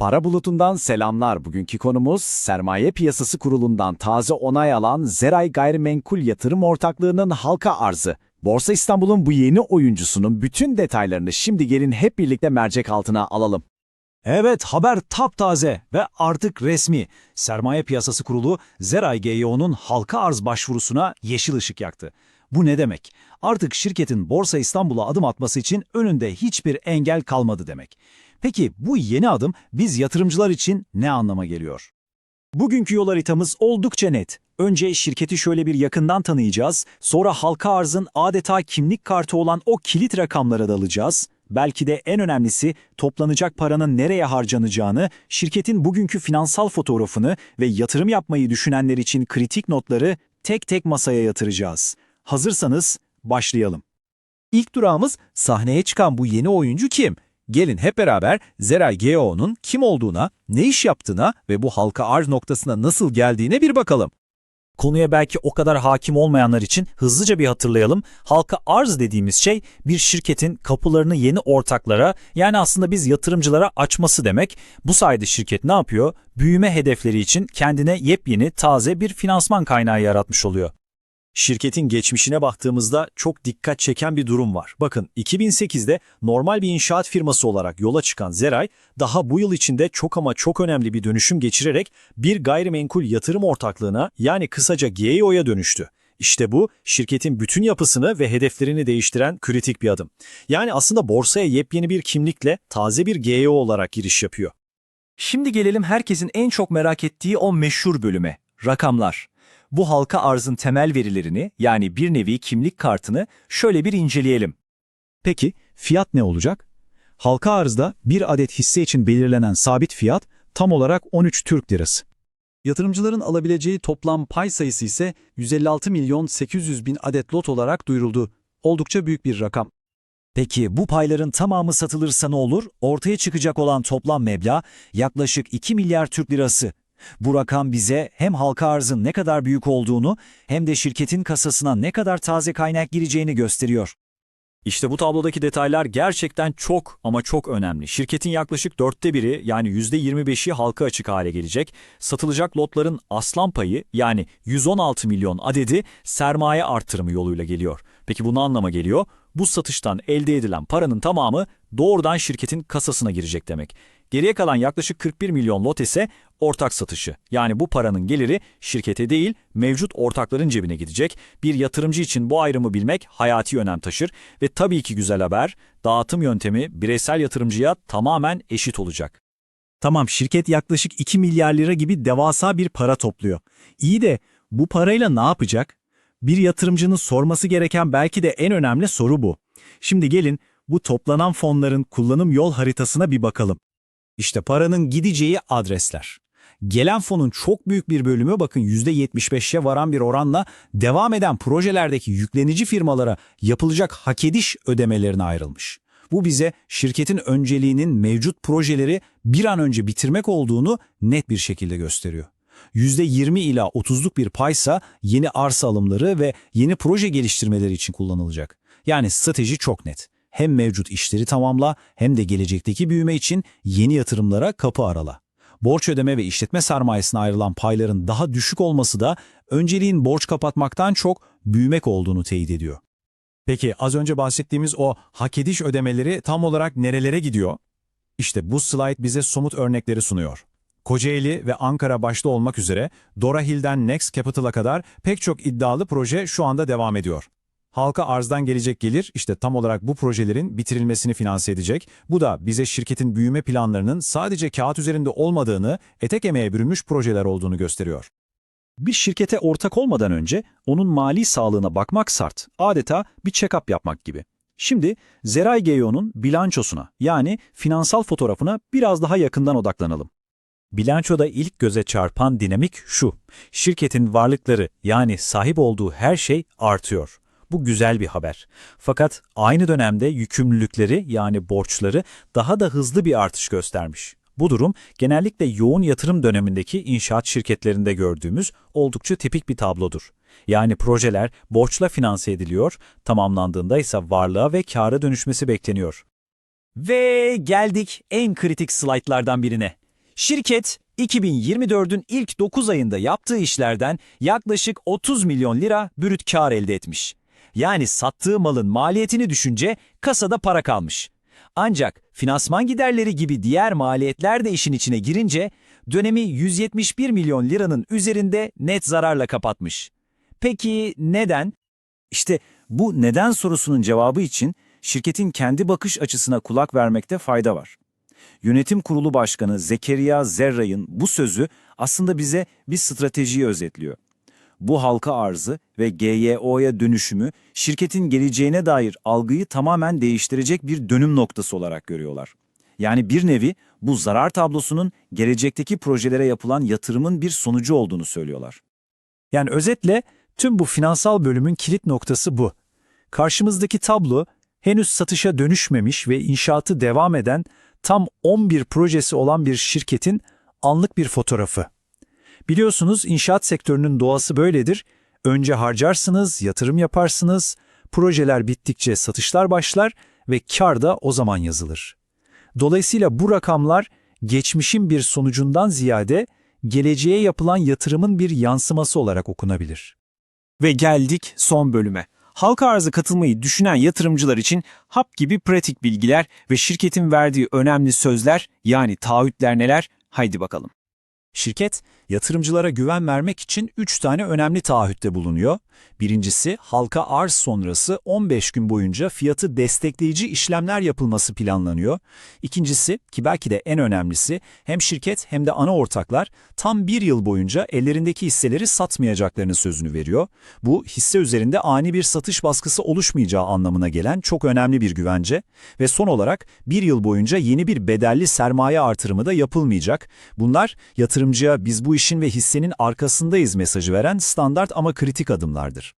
Para bulutundan selamlar. Bugünkü konumuz Sermaye Piyasası Kurulu'ndan taze onay alan Zeray Gayrimenkul Yatırım Ortaklığı'nın halka arzı. Borsa İstanbul'un bu yeni oyuncusunun bütün detaylarını şimdi gelin hep birlikte mercek altına alalım. Evet haber taptaze ve artık resmi. Sermaye Piyasası Kurulu Zeray GYO'nun halka arz başvurusuna yeşil ışık yaktı. Bu ne demek? Artık şirketin Borsa İstanbul'a adım atması için önünde hiçbir engel kalmadı demek. Peki bu yeni adım biz yatırımcılar için ne anlama geliyor? Bugünkü yol haritamız oldukça net. Önce şirketi şöyle bir yakından tanıyacağız, sonra halka arzın adeta kimlik kartı olan o kilit rakamlara dalacağız. Belki de en önemlisi toplanacak paranın nereye harcanacağını, şirketin bugünkü finansal fotoğrafını ve yatırım yapmayı düşünenler için kritik notları tek tek masaya yatıracağız. Hazırsanız başlayalım. İlk durağımız sahneye çıkan bu yeni oyuncu kim? Gelin hep beraber Zeray GEO'nun kim olduğuna, ne iş yaptığına ve bu halka arz noktasına nasıl geldiğine bir bakalım. Konuya belki o kadar hakim olmayanlar için hızlıca bir hatırlayalım. Halka arz dediğimiz şey bir şirketin kapılarını yeni ortaklara yani aslında biz yatırımcılara açması demek. Bu sayede şirket ne yapıyor? Büyüme hedefleri için kendine yepyeni, taze bir finansman kaynağı yaratmış oluyor. Şirketin geçmişine baktığımızda çok dikkat çeken bir durum var. Bakın 2008'de normal bir inşaat firması olarak yola çıkan Zeray, daha bu yıl içinde çok ama çok önemli bir dönüşüm geçirerek bir gayrimenkul yatırım ortaklığına yani kısaca GEO'ya dönüştü. İşte bu şirketin bütün yapısını ve hedeflerini değiştiren kritik bir adım. Yani aslında borsaya yepyeni bir kimlikle taze bir GEO olarak giriş yapıyor. Şimdi gelelim herkesin en çok merak ettiği o meşhur bölüme, rakamlar. Bu halka arzın temel verilerini yani bir nevi kimlik kartını şöyle bir inceleyelim. Peki fiyat ne olacak? Halka arzda bir adet hisse için belirlenen sabit fiyat tam olarak 13 Türk lirası. Yatırımcıların alabileceği toplam pay sayısı ise 156 milyon 800 bin adet lot olarak duyuruldu. Oldukça büyük bir rakam. Peki bu payların tamamı satılırsa ne olur? Ortaya çıkacak olan toplam meblağ yaklaşık 2 milyar Türk lirası. Bu rakam bize hem halka arzın ne kadar büyük olduğunu hem de şirketin kasasına ne kadar taze kaynak gireceğini gösteriyor. İşte bu tablodaki detaylar gerçekten çok ama çok önemli. Şirketin yaklaşık dörtte biri yani %25'i halka açık hale gelecek. Satılacak lotların aslan payı yani 116 milyon adedi sermaye artırımı yoluyla geliyor. Peki bu ne anlama geliyor? Bu satıştan elde edilen paranın tamamı doğrudan şirketin kasasına girecek demek. Geriye kalan yaklaşık 41 milyon lot ise ortak satışı. Yani bu paranın geliri şirkete değil mevcut ortakların cebine gidecek. Bir yatırımcı için bu ayrımı bilmek hayati önem taşır ve tabii ki güzel haber dağıtım yöntemi bireysel yatırımcıya tamamen eşit olacak. Tamam şirket yaklaşık 2 milyar lira gibi devasa bir para topluyor. İyi de bu parayla ne yapacak? Bir yatırımcının sorması gereken belki de en önemli soru bu. Şimdi gelin bu toplanan fonların kullanım yol haritasına bir bakalım. İşte paranın gideceği adresler. Gelen fonun çok büyük bir bölümü bakın %75'e varan bir oranla devam eden projelerdeki yüklenici firmalara yapılacak hak ediş ödemelerine ayrılmış. Bu bize şirketin önceliğinin mevcut projeleri bir an önce bitirmek olduğunu net bir şekilde gösteriyor. %20 ila 30'luk bir paysa yeni arsa alımları ve yeni proje geliştirmeleri için kullanılacak. Yani strateji çok net. Hem mevcut işleri tamamla hem de gelecekteki büyüme için yeni yatırımlara kapı arala. Borç ödeme ve işletme sermayesine ayrılan payların daha düşük olması da önceliğin borç kapatmaktan çok büyümek olduğunu teyit ediyor. Peki az önce bahsettiğimiz o hak ediş ödemeleri tam olarak nerelere gidiyor? İşte bu slide bize somut örnekleri sunuyor. Kocaeli ve Ankara başta olmak üzere Dora Hill'den Next Capital'a kadar pek çok iddialı proje şu anda devam ediyor. Halka arzdan gelecek gelir işte tam olarak bu projelerin bitirilmesini finanse edecek. Bu da bize şirketin büyüme planlarının sadece kağıt üzerinde olmadığını, etek emeğe bürünmüş projeler olduğunu gösteriyor. Bir şirkete ortak olmadan önce onun mali sağlığına bakmak şart. Adeta bir check-up yapmak gibi. Şimdi Zeray GEO'nun bilançosuna yani finansal fotoğrafına biraz daha yakından odaklanalım. Bilançoda ilk göze çarpan dinamik şu. Şirketin varlıkları yani sahip olduğu her şey artıyor. Bu güzel bir haber. Fakat aynı dönemde yükümlülükleri yani borçları daha da hızlı bir artış göstermiş. Bu durum genellikle yoğun yatırım dönemindeki inşaat şirketlerinde gördüğümüz oldukça tipik bir tablodur. Yani projeler borçla finanse ediliyor, tamamlandığında ise varlığa ve kâra dönüşmesi bekleniyor. Ve geldik en kritik slaytlardan birine. Şirket 2024'ün ilk 9 ayında yaptığı işlerden yaklaşık 30 milyon lira brüt kar elde etmiş. Yani sattığı malın maliyetini düşünce kasada para kalmış. Ancak finansman giderleri gibi diğer maliyetler de işin içine girince dönemi 171 milyon liranın üzerinde net zararla kapatmış. Peki neden? İşte bu neden sorusunun cevabı için şirketin kendi bakış açısına kulak vermekte fayda var. Yönetim Kurulu Başkanı Zekeriya Zerray'ın bu sözü aslında bize bir stratejiyi özetliyor. Bu halka arzı ve GYO'ya dönüşümü şirketin geleceğine dair algıyı tamamen değiştirecek bir dönüm noktası olarak görüyorlar. Yani bir nevi bu zarar tablosunun gelecekteki projelere yapılan yatırımın bir sonucu olduğunu söylüyorlar. Yani özetle tüm bu finansal bölümün kilit noktası bu. Karşımızdaki tablo henüz satışa dönüşmemiş ve inşaatı devam eden tam 11 projesi olan bir şirketin anlık bir fotoğrafı. Biliyorsunuz inşaat sektörünün doğası böyledir. Önce harcarsınız, yatırım yaparsınız, projeler bittikçe satışlar başlar ve kar da o zaman yazılır. Dolayısıyla bu rakamlar geçmişin bir sonucundan ziyade geleceğe yapılan yatırımın bir yansıması olarak okunabilir. Ve geldik son bölüme. Halka arzı katılmayı düşünen yatırımcılar için hap gibi pratik bilgiler ve şirketin verdiği önemli sözler yani taahhütler neler? Haydi bakalım. Şirket, yatırımcılara güven vermek için 3 tane önemli taahhütte bulunuyor. Birincisi, halka arz sonrası 15 gün boyunca fiyatı destekleyici işlemler yapılması planlanıyor. İkincisi, ki belki de en önemlisi, hem şirket hem de ana ortaklar tam bir yıl boyunca ellerindeki hisseleri satmayacaklarının sözünü veriyor. Bu, hisse üzerinde ani bir satış baskısı oluşmayacağı anlamına gelen çok önemli bir güvence. Ve son olarak bir yıl boyunca yeni bir bedelli sermaye artırımı da yapılmayacak. Bunlar yatırımcıya biz bu işin ve hissenin arkasındayız mesajı veren standart ama kritik adımlardır.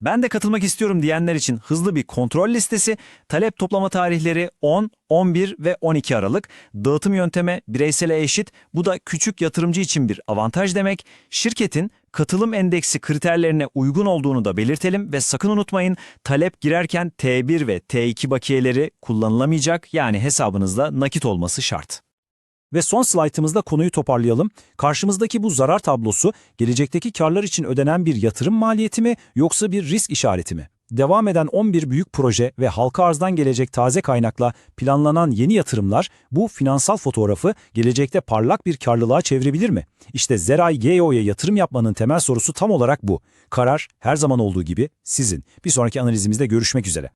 Ben de katılmak istiyorum diyenler için hızlı bir kontrol listesi, talep toplama tarihleri 10, 11 ve 12 Aralık, dağıtım yöntemi bireysele eşit, bu da küçük yatırımcı için bir avantaj demek. Şirketin katılım endeksi kriterlerine uygun olduğunu da belirtelim ve sakın unutmayın talep girerken T1 ve T2 bakiyeleri kullanılamayacak yani hesabınızda nakit olması şart. Ve son slaytımızda konuyu toparlayalım. Karşımızdaki bu zarar tablosu gelecekteki karlar için ödenen bir yatırım maliyeti mi yoksa bir risk işareti mi? Devam eden 11 büyük proje ve halka arzdan gelecek taze kaynakla planlanan yeni yatırımlar bu finansal fotoğrafı gelecekte parlak bir karlılığa çevirebilir mi? İşte Zeray GEO'ya yatırım yapmanın temel sorusu tam olarak bu. Karar her zaman olduğu gibi sizin. Bir sonraki analizimizde görüşmek üzere.